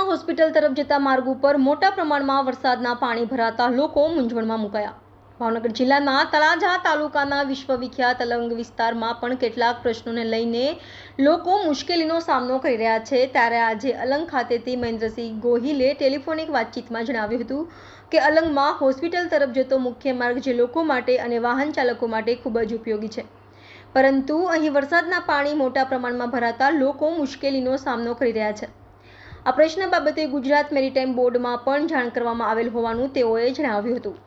Hospital તરફ જતા માર્ગ ઉપર મોટા પ્રમાણમાં વરસાદના પાણી ભરાતા લોકો મૂંઝવણમાં મુકાયા. ભાવનગર જિલ્લાના તળાજા તાલુકાના વિશ્વવિખ્યાત અલંગ વિસ્તારમાં પણ કેટલાક પ્રશ્નોને લઈને લોકો મુશ્કેલીનો સામનો કરી રહ્યા છે. ત્યારે આજે અલંગ ખાતેથી મહેન્દ્રસિંહ ગોહિલે ટેલિફોનિક વાતચીતમાં જણાવ્યું હતું કે અલંગમાં હોસ્પિટલ તરફ જતો મુખ્ય માર્ગ જે લોકો માટે અને વાહન ચાલકો માટે ખૂબ જ ઉપયોગી છે. પરંતુ અહીં વરસાદના પાણી મોટા પ્રમાણમાં ભરાતા લોકો મુશ્કેલીનો સામનો કરી રહ્યા છે. આ પ્રશ્ન બાબતે ગુજરાત મેરીટાઈમ બોર્ડમાં પણ જાણ કરવામાં આવેલ હોવાનું તેઓએ જણાવ્યું હતું.